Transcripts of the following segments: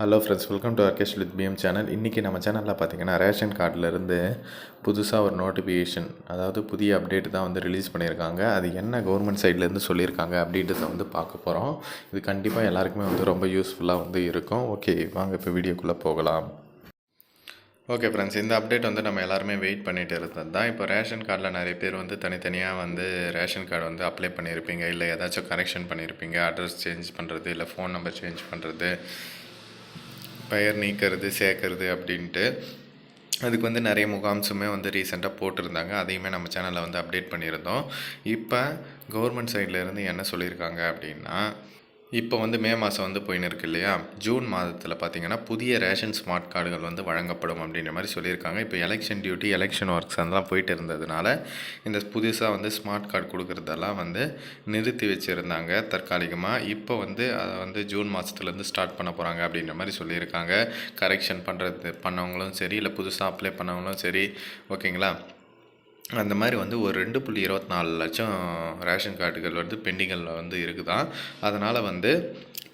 Hello friends welcome to Arkesh with PM channel இன்றைக்கி நம்ம சேனலில் பார்த்தீங்கன்னா ரேஷன் கார்டிலேருந்து புதுசாக ஒரு நோட்டிஃபிகேஷன் அதாவது புதிய அப்டேட் தான் வந்து ரிலீஸ் பண்ணியிருக்காங்க. அது என்ன கவர்மெண்ட் சைட்லேருந்து சொல்லியிருக்காங்க அப்படின்றத வந்து பார்க்க போகிறோம் இது கண்டிப்பாக எல்லாருக்குமே வந்து ரொம்ப யூஸ்ஃபுல்லாக வந்து இருக்கும். ஓகே வாங்க இப்போ வீடியோக்குள்ளே போகலாம். ஓகே ஃப்ரெண்ட்ஸ் இந்த அப்டேட் வந்து நம்ம எல்லாருமே வெயிட் பண்ணிட்டு இருந்தது தான். இப்போ ரேஷன் கார்டில் நிறைய பேர் வந்து தனித்தனியாக வந்து ரேஷன் கார்டு வந்து அப்ளை பண்ணியிருப்பீங்க. இல்லை ஏதாச்சும் கரெக்ஷன் பண்ணியிருப்பீங்க. அட்ரஸ் சேஞ்ச் பண்ணுறது இல்லை ஃபோன் நம்பர் சேஞ்ச் பண்ணுறது பெயர் நீக்கிறது சேர்க்கறது அப்படின்ட்டு அதுக்கு வந்து நிறைய முகாம்ஸுமே வந்து ரீசெண்டாக போட்டிருந்தாங்க. அதையுமே நம்ம சேனலில் வந்து அப்டேட் பண்ணியிருந்தோம். இப்போ கவர்மெண்ட் சைட்லேருந்து என்ன சொல்லியிருக்காங்க அப்படின்னா இப்போ வந்து மே மாதம் வந்து போயின்னு இருக்கு இல்லையா? ஜூன் மாதத்தில் பார்த்தீங்கன்னா புதிய ரேஷன் ஸ்மார்ட் கார்டுகள் வந்து வழங்கப்படும் அப்படின்ற மாதிரி சொல்லியிருக்காங்க. இப்போ எலெக்ஷன் டியூட்டி எலெக்ஷன் ஒர்க்ஸ் அதெல்லாம் போயிட்டு இருந்ததுனால இந்த புதுசாக வந்து ஸ்மார்ட் கார்டு கொடுக்குறதெல்லாம் வந்து நிறுத்தி வச்சுருந்தாங்க தற்காலிகமாக இப்போ வந்து அதை வந்து ஜூன் மாதத்துலேருந்து ஸ்டார்ட் பண்ண போகிறாங்க அப்படின்ற மாதிரி சொல்லியிருக்காங்க. கரெக்ஷன் பண்ணுறது பண்ணவங்களும் சரி இல்லை புதுசாக அப்ளை பண்ணவங்களும் சரி. ஓகேங்களா? அந்த மாதிரி வந்து ஒரு ரெண்டு புள்ளி இருபத்தி நாலு லட்சம் ரேஷன் கார்டுகள் வந்து பெண்டிங்கில் வந்து இருக்குதான் அதனால் வந்து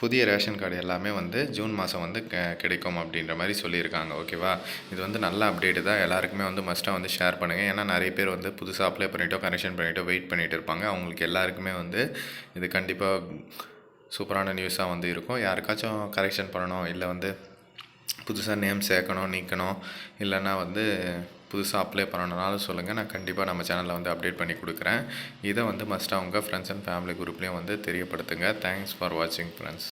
புதிய ரேஷன் கார்டு எல்லாமே வந்து ஜூன் மாதம் வந்து கிடைக்கும் அப்படின்ற மாதிரி சொல்லியிருக்காங்க. ஓகேவா? இது வந்து நல்ல அப்டேட்டு தான். எல்லாருக்குமே வந்து மஸ்ட்டாக வந்து ஷேர் பண்ணுங்கள் ஏன்னா நிறைய பேர் வந்து புதுசாக அப்ளை பண்ணிட்டோ கனெக்ஷன் பண்ணிட்டோ வெயிட் பண்ணிகிட்டு இருப்பாங்க. அவங்களுக்கு எல்லாருக்குமே வந்து இது கண்டிப்பாக சூப்பரான நியூஸாக வந்து இருக்கும். யாருக்காச்சும் கரெக்ஷன் பண்ணணும் இல்லை வந்து புதுசாக நேம் சேர்க்கணும் நீக்கணும் இல்லைன்னா வந்து புதுசாக அப்ளை பண்ணணுனாலும் சொல்லுங்கள் நான் கண்டிப்பாக நம்ம சேனலில் வந்து அப்டேட் பண்ணி கொடுக்குறேன். இதை வந்து மஸ்ட்டாக உங்கள் ஃப்ரெண்ட்ஸ் அண்ட் ஃபேமிலி குரூப்லேயும் வந்து தெரியப்படுத்துங்க. தேங்க்ஸ் ஃபார் வாட்சிங் ஃப்ரெண்ட்ஸ்